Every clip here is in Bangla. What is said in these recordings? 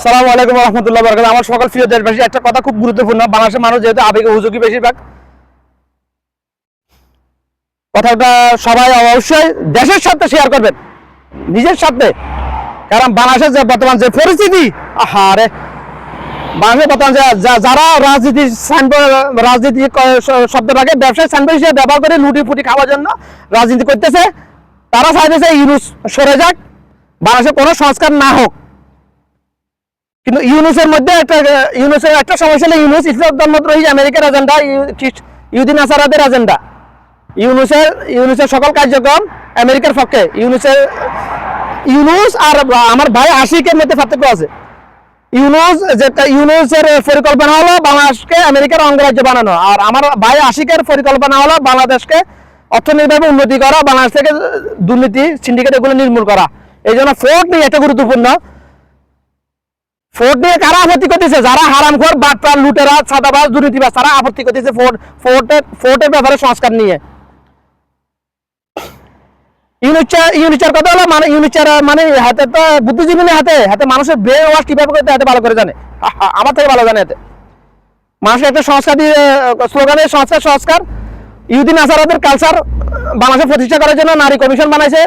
আসসালামু আলাইকুম রহমতুল্লাহ বরকাত আমার সকল প্রিয় দেশবাসী একটা কথা খুব গুরুত্বপূর্ণ। বাংলাদেশের মানুষ যেহেতু আবেগে হুজুকি বেশিরভাগ, কথাটা সবাই অবশ্যই দেশের সাথে শেয়ার করবেন, নিজের সাথে কারণ বাংলাদেশের যে বর্তমান যে পরিস্থিতি, আহারে, বাংলাদেশের বর্তমান যারা রাজনীতি রাজনীতি শব্দটাকে ব্যবসায় সাইনবোর্ড হিসেবে ব্যবহার করে লুটি ফুটি খাওয়ার জন্য রাজনীতি করতেছে, তারা চাইতেছে ইউনুস সরে যাক বাংলাদেশে কোনো সংস্কার না হোক। কিন্তু ইউনুসের মধ্যে একটা, ইউনুসের একটা সমস্যা হলো ইউনুস ইসলাম ধর্মদ্রোহী আমেরিকার এজেন্ডা ইউদিন আসারাদের এজেন্ডা ইউনুসের ইউনুসের সকল কার্যক্রম আমেরিকার পক্ষে। ইউনুসের, ইউনুস আর আমার ভাই আশিকের মধ্যে পার্থক্য আছে। ইউনুস যেটা, ইউনুসের পরিকল্পনা হলো বাংলাদেশকে আমেরিকার অঙ্গরাজ্য বানানো। আর আমার ভাই আশিকের পরিকল্পনা হলো বাংলাদেশকে অর্থনৈতিকভাবে উন্নতি করা, বাংলাদেশ থেকে দুর্নীতি সিন্ডিকেট এগুলো নির্মূল করা। এই জন্য ফোর্ট নিয়ে এটা গুরুত্বপূর্ণ। ফোর্ট নিয়ে কারা আপত্তি করতেছে? যারা হারামখোর, বাটপার, লুটেরা, সাদাবাজ, দুর্নীতিবাজ, তারা আপত্তি করতেছে ফোর্ট ফোর্টের ফোর্টের ব্যাপারে সংস্কার নিয়ে। মানে মানে হাতে মানুষের কীভাবে জানে। আমার থেকে ভালো জানে মানুষের একটা সংস্কার দিয়ে সংস্কার সংস্কার। ইউদিন কালচার বাংলাদেশে প্রতিষ্ঠা করার জন্য নারী কমিশন বানাইছে।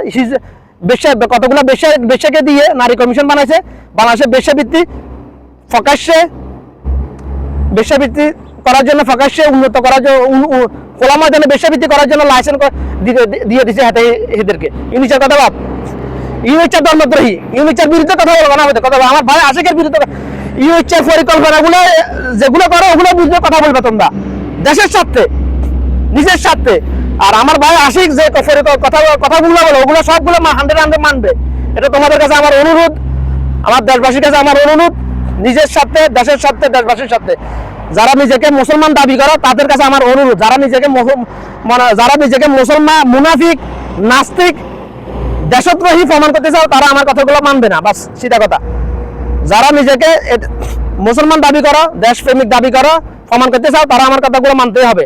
বেশ্যা কতগুলো বেশ্যা বেশ্যাকে দিয়ে নারী কমিশন বানাইছে? বাংলাদেশের বেশ্যাবৃত্তি প্রকাশ্যে বেশ্যাবৃত্তি করার জন্য প্রকাশ্যে, উন্নত করার জন্য খোলা ময়দানে বেশ্যাবৃত্তি করার জন্য লাইসেন্স দিয়ে দিছে হাতে এদেরকে ইউনিচার কথা বাদ ইউনিচার ধর্মদ্রোহী। ইউনিচার বিরুদ্ধে কথা বলব না কথা বলব। আমার ভাই আশেকের বিরুদ্ধে ইউনিচার পরিকল্পনাগুলো যেগুলো করো, ওগুলো বুঝবে, কথা বলবে তোমরা। দেশের স্বার্থে। নিজের স্বার্থে। আর আমার ভাই আশিক যে কথা কথাগুলো বলো, ওগুলো সবগুলো হান্ড্রেড হান্ড্রেড মানবে। এটা তোমাদের কাছে আমার অনুরোধ, আমার দেশবাসীর কাছে আমার অনুরোধ, নিজের স্বার্থে, দেশের স্বার্থে, দেশবাসীর স্বার্থে। যারা নিজেকে মুসলমান দাবি করো, তাদের কাছে আমার অনুরোধ, যারা নিজেকে মানে যারা নিজেকে মুসলমান, মুনাফিক, নাস্তিক, দেশদ্রোহী প্রমাণ করতে চাও, তারা আমার কথাগুলো মানবে না। বাস, সিধা কথা। যারা নিজেকে মুসলমান দাবি করো, দেশপ্রেমিক দাবি করো, প্রমাণ করতে চাও, তারা আমার কথাগুলো মানতেই হবে।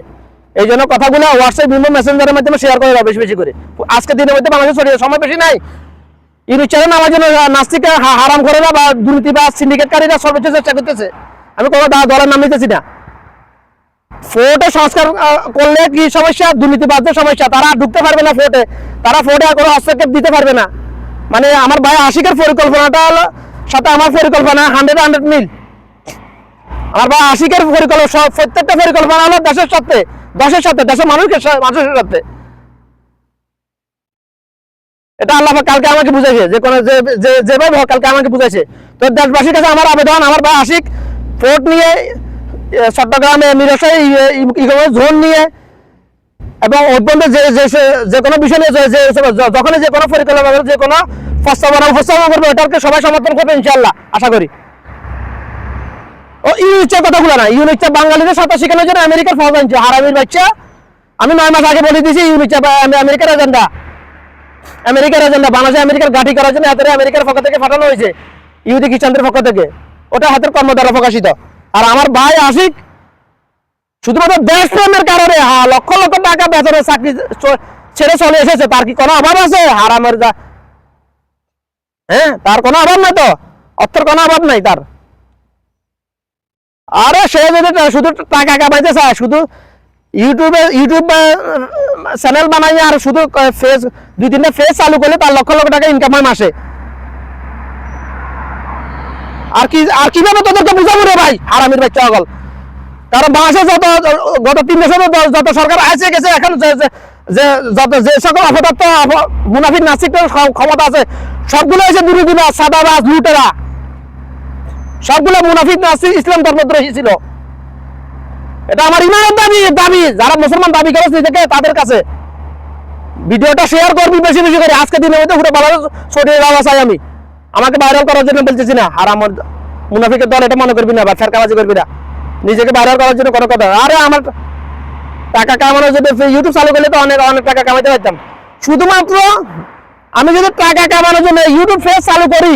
এই জন্য কথাগুলো হোয়াটসঅ্যাপ বিভিন্ন মেসেঞ্জারের মাধ্যমে শেয়ার করে বেশি বেশি করে। আজকে দিনের মধ্যে বাংলাদেশ ছড়িয়ে সময় বেশি নাই। ইউনিট চ্যানেল আমার জন্য নাস্তিকে হারাম করে না বা দুর্নীতি বা সিন্ডিকেটকারীরা সর্বোচ্চ চেষ্টা করতেছে। আমি কোনো দলের নাম নিতেছি না। ফোর্টে সংস্কার করলে কি সমস্যা? দুর্নীতিবাদদের সমস্যা। তারা ঢুকতে পারবে না ফোর্টে তারা ফোর্টে কোনো হস্তক্ষেপ দিতে পারবে না। মানে আমার ভাই আশিকের পরিকল্পনাটা হলো সাথে আমার পরিকল্পনা হান্ড্রেড হান্ড্রেড মিল আমার ভাই আশিকের পরিকল্পনা প্রত্যেকটা পরিকল্পনা হলো দেশের সাথে দেশের সাথে, দেশের মানুষের মানুষের সাথে। এটা আল্লাহ কালকে আমাকে বুঝাইছে, যে কোনো যেভাবে হোক কালকে আমাকে বুঝাইছে। তো দেশবাসীর কাছে আমার আবেদন, আমার ভাই আশিক, ফোর্ট নিয়ে চট্টগ্রামে ইকোনমিক জোন নিয়ে, এবং অত্যন্ত যে যে কোনো বিষয় নিয়ে যে- যে- যে- যখন যে কোনো পরিকল্পনা, যে কোনো প্রস্তাবনা উপস্থাপন করবে, ওটাকে সবাই সমর্থন করবে ইনশাল্লাহ আশা করি। ও কথাগুলো না। ইউনিচের বাঙালিদের সাথে শেখানোর জন্য আমেরিকার হারামির বাচ্চা। আমি নয় মাস আগে বলে দিয়েছি আমেরিকার এজেন্ডা। আমেরিকার এজেন্ডা, বাংলাদেশে আমেরিকার গাঠি করার জন্য আমেরিকার পক্ষ থেকে হয়েছে খ্রিস্টানদের পক্ষ থেকে। ওটা হাতের কর্ম দ্বারা প্রকাশিত। আর আমার ভাই আশিক, শুধুমাত্র দেশ প্রেমের কারণে হ্যাঁ লক্ষ লক্ষ টাকা বেতনের চাকরি ছেড়ে চলে এসেছে। তার কি কোনো অভাব আছে? হারামের যা হ্যাঁ তার কোনো অভাব নাই তো? অর্থের কোনো অভাব নাই তার। আরে সে যদি শুধু টাকা কামাইতে চায় শুধু ইউটিউবে, ইউটিউব চ্যানেল বানাই আর শুধু ফেস দুই তিনটা ফেস চালু করলে তার লক্ষ লক্ষ টাকা ইনকাম হয় মাসে। আর কি, আর কীভাবে তোদেরকে বুঝাবো রে ভাই? হারামির বাচ্চা অগল কারণ বাংলাদেশে যত, গত তিন বছরে যত সরকার আছে গেছে, এখন যে যত, যে সকল অপদার্থ, অপ- মুনাফিক ক্ষ- ক্ষমতা আছে সবগুলো এসে দুর্নীতিবা সাদাবাজ, লুটেরা। সবগুলো মুনাফিক নাস্তিক ইসলাম ধর্মদ্রোহী ছিল। এটা আমার ইমানের দাবি দাবি। যারা মুসলমান দাবি করে নিজেকে তাদের কাছে। ভিডিওটা শেয়ার করবি বেশি বেশি করে। আজকে দিনের মধ্যে ঘুরে ভালো ছড়িয়ে দেওয়া চাই আমি। আমাকে ভাইরাল করার জন্য বলতেছি না। আর আমার মুনাফিকের দল এটা মনে করবি না, বা ফেরকাবাজি করবি না। নিজেকে ভাইরাল করার জন্য কোনো কথা। আরে আমার টাকা কামানোর জন্য ইউটিউব চালু করলে তো অনেক অনেক টাকা কামাইতে পারতাম। শুধুমাত্র আমি যদি টাকা কামানোর জন্য ইউটিউব ফেস চালু করি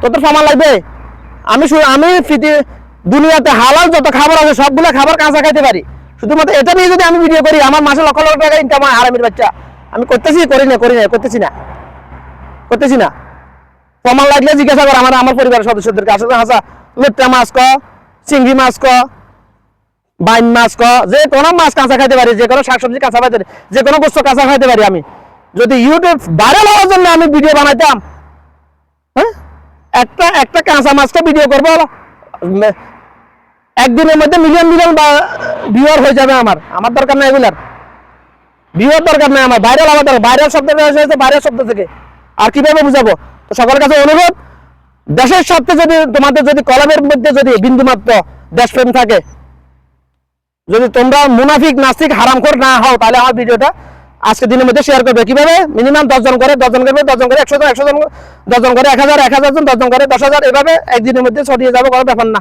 তোদের সামান লাগবে। আমি আমি দুনিয়াতে হালাল যত খাবার আছে, সবগুলো খাবার কাঁচা খাইতে পারি। শুধুমাত্র এটা নিয়ে যদি আমি ভিডিও করি, আমার মাসে লক্ষ লক্ষ টাকা ইনকাম হারামির বাচ্চা। আমি করতেছি, করি না করি না করতেছি না। করতেছি না। প্রমাণ লাগলে জিজ্ঞাসা কর আমার আমার পরিবারের সদস্যদেরকে। আসলে হাসা লোট্টা মাছ ক, চিংড়ি মাছ ক, বাইন মাছ ক, যে কোনো মাছ কাঁচা খাইতে পারি, যে কোনো শাকসবজি কাঁচা খাইতে পারি, যে কোনো বস্তু কাঁচা খাইতে পারি আমি। যদি ইউটিউব ভাইরাল হওয়ার জন্য আমি ভিডিও বানাইতাম একটা একটা কাঁচা মাছটা ভিডিও করব একদিনের মধ্যে মিলিয়ন মিলিয়ন ভিউয়ার হয়ে যাবে আমার। আমার দরকার নাই এগুলার। ভিউয়ার দরকার নাই আমার। ভাইরাল আমার দরকার। ভাইরাল শব্দটা এসেছে ভাইরাল শব্দ থেকে। আর কীভাবে বুঝাবো? তো সকলের কাছে অনুরোধ, দেশের স্বার্থে যদি তোমাদের যদি কলমের মধ্যে যদি বিন্দুমাত্র দেশপ্রেম থাকে, যদি তোমরা মুনাফিক, নাস্তিক, হারামখোর না হও, তাহলে আমার ভিডিওটা আজকে দিনের মধ্যে শেয়ার করবে। কীভাবে? মিনিমাম দশজন করে, দশজন করবে, দশজন করে একশো জন একশো জন, দশজন করে এক হাজার এক হাজার জন, দশজন করে দশ হাজার। এভাবে একদিনের মধ্যে ছড়িয়ে যাবে, কোনো ব্যাপার না।